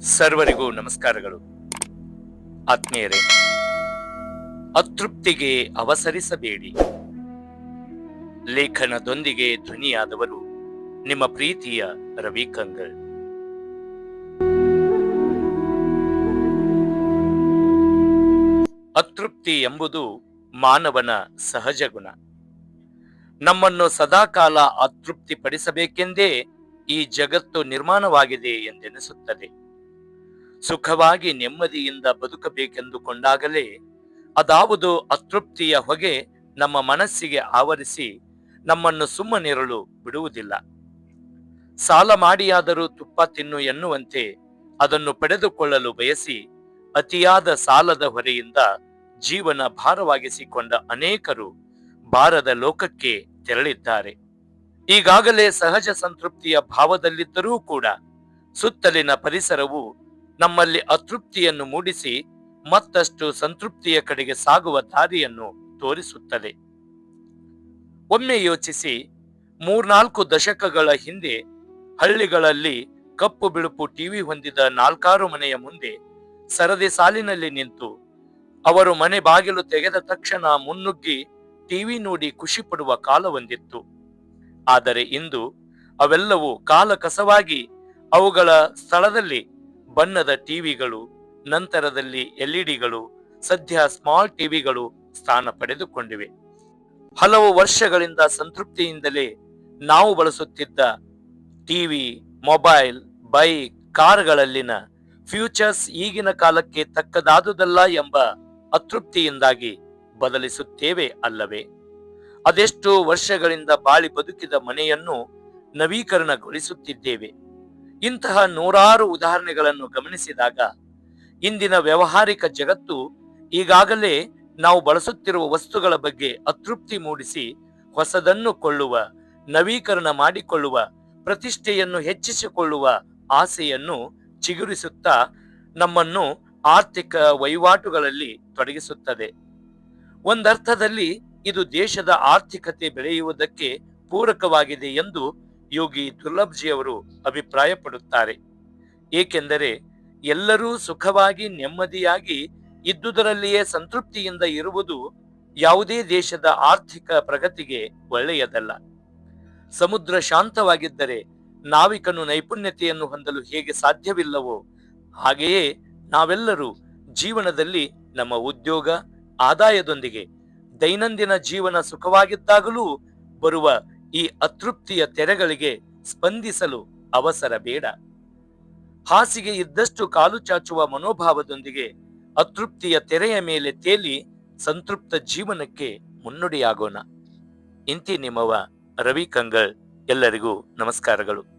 ಸರ್ವರಿಗೂ ನಮಸ್ಕಾರಗಳು. ಆತ್ಮೀಯರೇ, ಅತೃಪ್ತಿಗೆ ಅವಸರಿಸಬೇಡಿ. ಲೇಖನದೊಂದಿಗೆ ಧ್ವನಿಯಾದವರು ನಿಮ್ಮ ಪ್ರೀತಿಯ ರವಿ ಕಂಗಲ್. ಅತೃಪ್ತಿ ಎಂಬುದು ಮಾನವನ ಸಹಜ ಗುಣ. ನಮ್ಮನ್ನು ಸದಾಕಾಲ ಅತೃಪ್ತಿಪಡಿಸಬೇಕೆಂದೇ ಈ ಜಗತ್ತು ನಿರ್ಮಾಣವಾಗಿದೆ ಎಂದೆನಿಸುತ್ತದೆ. ಸುಖವಾಗಿ ನೆಮ್ಮದಿಯಿಂದ ಬದುಕಬೇಕೆಂದುಕೊಂಡಾಗಲೇ ಅದಾವುದು ಅತೃಪ್ತಿಯ ಹೊಗೆ ನಮ್ಮ ಮನಸ್ಸಿಗೆ ಆವರಿಸಿ ನಮ್ಮನ್ನು ಸುಮ್ಮನಿರಲು ಬಿಡುವುದಿಲ್ಲ. ಸಾಲ ಮಾಡಿಯಾದರೂ ತುಪ್ಪ ತಿನ್ನು ಎನ್ನುವಂತೆ ಅದನ್ನು ಪಡೆದುಕೊಳ್ಳಲು ಬಯಸಿ ಅತಿಯಾದ ಸಾಲದ ಹೊರೆಯಿಂದ ಜೀವನ ಭಾರವಾಗಿಸಿಕೊಂಡ ಅನೇಕರು ಬಾರದ ಲೋಕಕ್ಕೆ ತೆರಳಿದ್ದಾರೆ. ಈಗಾಗಲೇ ಸಹಜ ಸಂತೃಪ್ತಿಯ ಭಾವದಲ್ಲಿದ್ದರೂ ಕೂಡ ಸುತ್ತಲಿನ ಪರಿಸರವು ನಮ್ಮಲ್ಲಿ ಅತೃಪ್ತಿಯನ್ನು ಮೂಡಿಸಿ ಮತ್ತಷ್ಟು ಸಂತೃಪ್ತಿಯ ಕಡೆಗೆ ಸಾಗುವ ದಾರಿಯನ್ನು ತೋರಿಸುತ್ತದೆ. ಒಮ್ಮೆ ಯೋಚಿಸಿ ಮೂರ್ನಾಲ್ಕು ದಶಕಗಳ ಹಿಂದೆ ಹಳ್ಳಿಗಳಲ್ಲಿ ಕಪ್ಪು ಬಿಳುಪು ಟಿವಿ ಹೊಂದಿದ ನಾಲ್ಕಾರು ಮನೆಯ ಮುಂದೆ ಸರದಿ ಸಾಲಿನಲ್ಲಿ ನಿಂತು ಅವರು ಮನೆ ಬಾಗಿಲು ತೆಗೆದ ತಕ್ಷಣ ಮುನ್ನುಗ್ಗಿ ಟಿವಿ ನೋಡಿ ಖುಷಿ ಪಡುವ ಕಾಲವೊಂದಿತ್ತು ಆದರೆ ಇಂದು ಅವೆಲ್ಲವೂ ಕಾಲ ಕಸವಾಗಿ ಅವುಗಳ ಸ್ಥಳದಲ್ಲಿ ಬಣ್ಣದ ಟಿವಿಗಳು, ನಂತರದಲ್ಲಿ ಎಲ್ಇಡಿಗಳು, ಸದ್ಯ ಸ್ಮಾಲ್ ಟಿವಿಗಳು ಸ್ಥಾನ ಪಡೆದುಕೊಂಡಿವೆ. ಹಲವು ವರ್ಷಗಳಿಂದ ಸಂತೃಪ್ತಿಯಿಂದಲೇ ನಾವು ಬಳಸುತ್ತಿದ್ದ ಟಿವಿ, ಮೊಬೈಲ್, ಬೈಕ್, ಕಾರ್ಗಳಲ್ಲಿನ ಫ್ಯೂಚರ್ಸ್ ಈಗಿನ ಕಾಲಕ್ಕೆ ತಕ್ಕದಾದುದಲ್ಲ ಎಂಬ ಅತೃಪ್ತಿಯಿಂದಾಗಿ ಬದಲಿಸುತ್ತೇವೆ ಅಲ್ಲವೇ? ಅದೆಷ್ಟು ವರ್ಷಗಳಿಂದ ಬಾಳಿ ಬದುಕಿದ ಮನೆಯನ್ನು ನವೀಕರಣಗೊಳಿಸುತ್ತಿದ್ದೇವೆ. ಇಂತಹ ನೂರಾರು ಉದಾಹರಣೆಗಳನ್ನು ಗಮನಿಸಿದಾಗ ಇಂದಿನ ವ್ಯಾವಹಾರಿಕ ಜಗತ್ತು ಈಗಾಗಲೇ ನಾವು ಬಳಸುತ್ತಿರುವ ವಸ್ತುಗಳ ಬಗ್ಗೆ ಅತೃಪ್ತಿ ಮೂಡಿಸಿ ಹೊಸದನ್ನು ಕೊಳ್ಳುವ, ನವೀಕರಣ ಮಾಡಿಕೊಳ್ಳುವ, ಪ್ರತಿಷ್ಠೆಯನ್ನು ಹೆಚ್ಚಿಸಿಕೊಳ್ಳುವ ಆಸೆಯನ್ನು ಚಿಗುರಿಸುತ್ತಾ ನಮ್ಮನ್ನು ಆರ್ಥಿಕ ವಹಿವಾಟುಗಳಲ್ಲಿ ತೊಡಗಿಸುತ್ತದೆ. ಒಂದರ್ಥದಲ್ಲಿ ಇದು ದೇಶದ ಆರ್ಥಿಕತೆ ಬೆಳೆಯುವುದಕ್ಕೆ ಪೂರಕವಾಗಿದೆ ಎಂದು ಯೋಗಿ ದುರ್ಲಭ್ಜಿಯವರು ಅಭಿಪ್ರಾಯಪಡುತ್ತಾರೆ. ಏಕೆಂದರೆ ಎಲ್ಲರೂ ಸುಖವಾಗಿ ನೆಮ್ಮದಿಯಾಗಿ ಇದ್ದುದರಲ್ಲಿಯೇ ಸಂತೃಪ್ತಿಯಿಂದ ಇರುವುದು ಯಾವುದೇ ದೇಶದ ಆರ್ಥಿಕ ಪ್ರಗತಿಗೆ ಒಳ್ಳೆಯದಲ್ಲ. ಸಮುದ್ರ ಶಾಂತವಾಗಿದ್ದರೆ ನಾವಿಕನು ನೈಪುಣ್ಯತೆಯನ್ನು ಹೊಂದಲು ಹೇಗೆ ಸಾಧ್ಯವಿಲ್ಲವೋ ಹಾಗೆಯೇ ನಾವೆಲ್ಲರೂ ಜೀವನದಲ್ಲಿ ನಮ್ಮ ಉದ್ಯೋಗ, ಆದಾಯದೊಂದಿಗೆ ದೈನಂದಿನ ಜೀವನ ಸುಖವಾಗಿದ್ದಾಗಲೂ ಬರುವ ಈ ಅತೃಪ್ತಿಯ ತೆರೆಗಳಿಗೆ ಸ್ಪಂದಿಸಲು ಅವಸರ ಬೇಡ. ಹಾಸಿಗೆ ಇದ್ದಷ್ಟು ಕಾಲು ಚಾಚುವ ಮನೋಭಾವದೊಂದಿಗೆ ಅತೃಪ್ತಿಯ ತೆರೆಯ ಮೇಲೆ ತೇಲಿ ಸಂತೃಪ್ತ ಜೀವನಕ್ಕೆ ಮುನ್ನುಡಿಯಾಗೋಣ. ಇಂತಿ ನಿಮ್ಮವ ರವಿ ಕಂಗಳ್ ಎಲ್ಲರಿಗೂ ನಮಸ್ಕಾರಗಳು.